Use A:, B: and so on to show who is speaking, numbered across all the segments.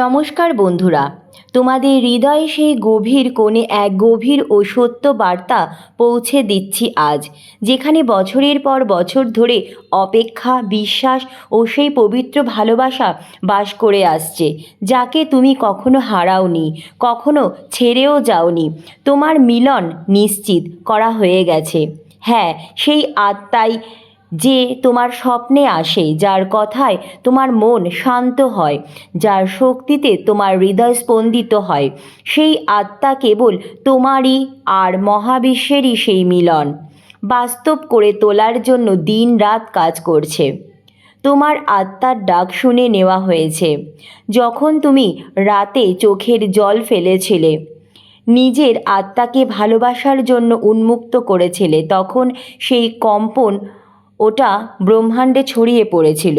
A: নমস্কার বন্ধুরা, তোমাদের হৃদয়ে সেই গভীর কোণে এক গভীর ও সত্য বার্তা পৌঁছে দিচ্ছি আজ, যেখানে বছরের পর বছর ধরে অপেক্ষা, বিশ্বাস ও সেই পবিত্র ভালোবাসা বাস করে আসছে, যাকে তুমি কখনো হারাওনি, কখনো ছেড়েও যাওনি। তোমার মিলন নিশ্চিত করা হয়ে গেছে। হ্যাঁ সেই আত্মাই যে তোমার স্বপ্নে আসে, যার কথায় তোমার মন শান্ত হয়, যার শক্তিতে তোমার হৃদয় স্পন্দিত হয়, সেই আত্মা কেবল তোমারই আর মহাবিশ্বেরই সেই মিলন। বাস্তব করে তোলার জন্য দিন রাত কাজ করছে। তোমার আত্মার ডাক শুনে নেওয়া হয়েছে, যখন তুমি রাতে চোখের জল ফেলেছিলে, নিজের আত্মাকে ভালোবাসার জন্য উন্মুক্ত করেছিলে, তখন সেই কম্পন ওটা ব্রহ্মাণ্ডে ছড়িয়ে পড়েছিল।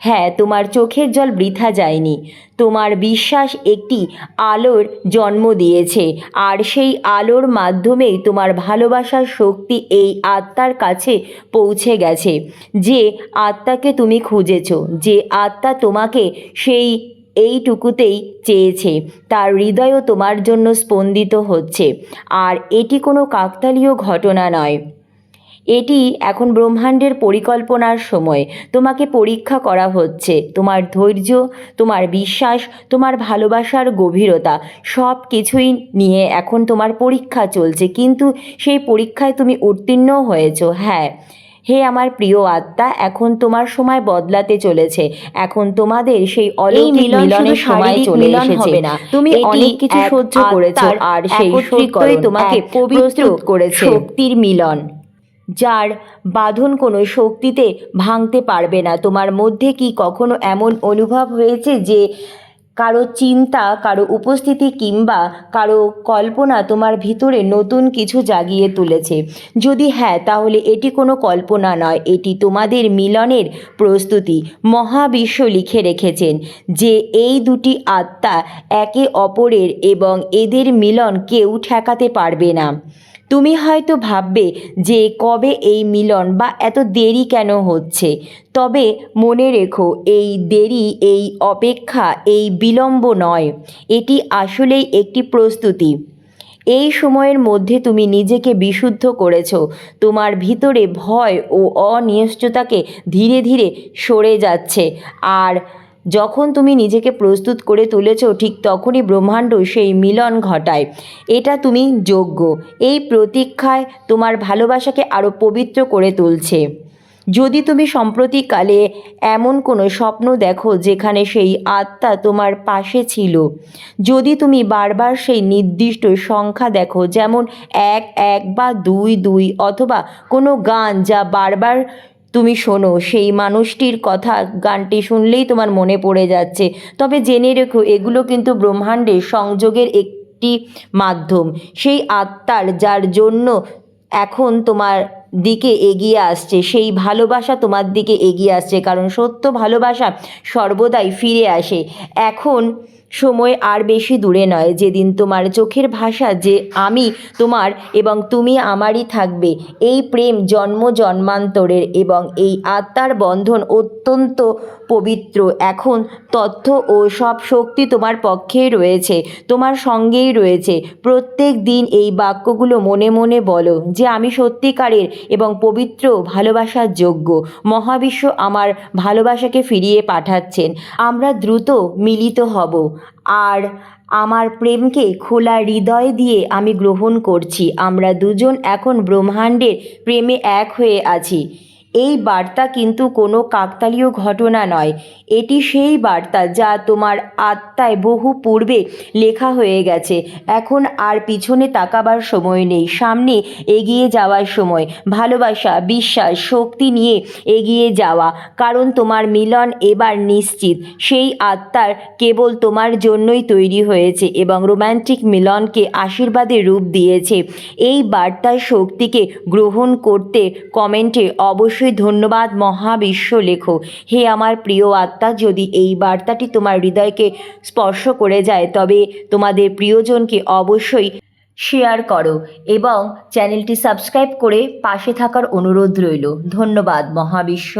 A: হ্যাঁ তোমার চোখের জল বৃথা যায়নি। তোমার বিশ্বাস একটি আলোর জন্ম দিয়েছে, আর সেই আলোর মাধ্যমেই তোমার ভালোবাসার শক্তি এই আত্মার কাছে পৌঁছে গেছে। যে আত্মাকে তুমি খুঁজেছো, যে আত্মা তোমাকে সেই এইটুকুতেই চেয়েছে, তার হৃদয়ও তোমার জন্য স্পন্দিত হচ্ছে। আর এটি কোনো কাকতালীয় ঘটনা নয়। এটি এখন ব্রহ্মাণ্ডের পরিকল্পনার সময়। তোমাকে পরীক্ষা করা হচ্ছে। তোমার ধৈর্য তোমার বিশ্বাস তোমার ভালোবাসার গভীরতা সব কিছুই নিয়ে এখন তোমার পরীক্ষা চলছে। কিন্তু সেই পরীক্ষায় তুমি উত্তীর্ণ হয়েছো। হ্যাঁ। হে আমার প্রিয় আত্মা এখন তোমার সময় বদলাতে চলেছে। এখন তোমাদের সেই অলৌকিক
B: মিলন
A: মিলনের সময় চলে এসেছে।
B: হবে না।
A: তুমি অনেক কিছু সহ্য করেছ। আর সেই সত্যই তোমাকে
B: পবিত্র
A: করেছে। শক্তির মিলন। যার বাঁধন কোনো শক্তিতে ভাঙতে পারবে না। তোমার মধ্যে কি কখনো এমন অনুভব হয়েছে যে কারও চিন্তা, কারও উপস্থিতি কিংবা কারও কল্পনা তোমার ভিতরে নতুন কিছু জাগিয়ে তুলেছে? যদি হ্যাঁ তাহলে এটি কোনো কল্পনা নয়, এটি তোমাদের মিলনের প্রস্তুতি। মহাবিশ্ব লিখে রেখেছেন যে এই দুটি আত্মা একে অপরের এবং এদের মিলন কেউ ঠেকাতে পারবে না। তুমি হয়তো ভাববে যে কবে এই মিলন বা এত দেরি কেন হচ্ছে? তবে মনে রেখো, এই দেরি, এই অপেক্ষা, এই বিলম্ব নয়। এটি আসলেই একটি প্রস্তুতি। এই সময়ের মধ্যে তুমি নিজেকে বিশুদ্ধ করেছ। তোমার ভিতরে ভয় ও অনিশ্চয়তাকে ধীরে ধীরে সরে যাচ্ছে। আর যখন তুমি নিজেকে প্রস্তুত করে তুলেছো, ঠিক তখনই ব্রহ্মাণ্ড সেই মিলন ঘটায়। এটা তুমি যোগ্য। এই প্রতীক্ষায় তোমার ভালোবাসাকে আরও পবিত্র করে তুলছে। যদি তুমি সম্প্রতিকালে এমন কোনো স্বপ্ন দেখো, যেখানে সেই আত্মা তোমার পাশে ছিল, যদি তুমি বারবার সেই নির্দিষ্ট সংখ্যা দেখো, যেমন এক এক বা দুই দুই, অথবা কোনো গান যা বারবার তুমি শোনো, সেই মানুষটির কথা গানটি শুনলেই তোমার মনে পড়ে যাচ্ছে। তবে জেনে রেখো, এগুলো কিন্তু ব্রহ্মাণ্ডের সংযোগের একটি মাধ্যম। সেই আত্মার যার জন্য এখন তোমার দিকে এগিয়ে আসছে, সেই ভালোবাসা তোমার দিকে এগিয়ে আসছে, কারণ সত্য ভালোবাসা সর্বদাই ফিরে আসে। এখন সময় আর বেশি দূরে নয়। যেদিন তোমার চোখের ভাষা যে আমি, তোমার এবং তুমি আমারই থাকবে, এই প্রেম জন্ম জন্মান্তরের এবং এই আত্মার বন্ধন অত্যন্ত পবিত্র। এখন তথ্য ও সব শক্তি তোমার পক্ষেই রয়েছে, তোমার সঙ্গেই রয়েছে। প্রত্যেক দিন এই বাক্যগুলো মনে মনে বলো যে আমি সত্যিকারের এবং পবিত্র ভালোবাসার যোগ্য। মহাবিশ্ব আমার ভালোবাসাকে ফিরিয়ে পাঠাচ্ছেন। আমরা দ্রুত মিলিত হব। আর আমার প্রেমকে খোলা হৃদয় দিয়ে আমি গ্রহণ করছি। আমরা দুজন এখন ব্রহ্মাণ্ডের প্রেমে এক হয়ে আছি। এই বার্তা কিন্তু কোনো কাকতালীয় ঘটনা নয়। এটি সেই বার্তা যা তোমার আত্মায় বহু পূর্বে লেখা হয়ে গেছে। এখন আর পিছনে তাকাবার সময় নেই। সামনে এগিয়ে যাওয়ার সময়। ভালোবাসা, বিশ্বাস, শক্তি নিয়ে এগিয়ে যাওয়া। কারণ তোমার মিলন এবার নিশ্চিত। সেই আত্মার কেবল তোমার জন্যই তৈরি হয়েছে এবং রোম্যান্টিক মিলনকে আশীর্বাদের রূপ দিয়েছে। এই বার্তার শক্তিকে গ্রহণ করতে কমেন্টে অবশ্যই ধন্যবাদ, মহাবিশ্ব লেখো। হে আমার প্রিয় আত্মা, যদি এই বার্তাটি তোমার হৃদয়কে স্পর্শ করে যায়, তবে তোমাদের প্রিয়জনকে অবশ্যই শেয়ার করো এবং চ্যানেলটি সাবস্ক্রাইব করে পাশে থাকার অনুরোধ রইল। ধন্যবাদ, মহাবিশ্ব।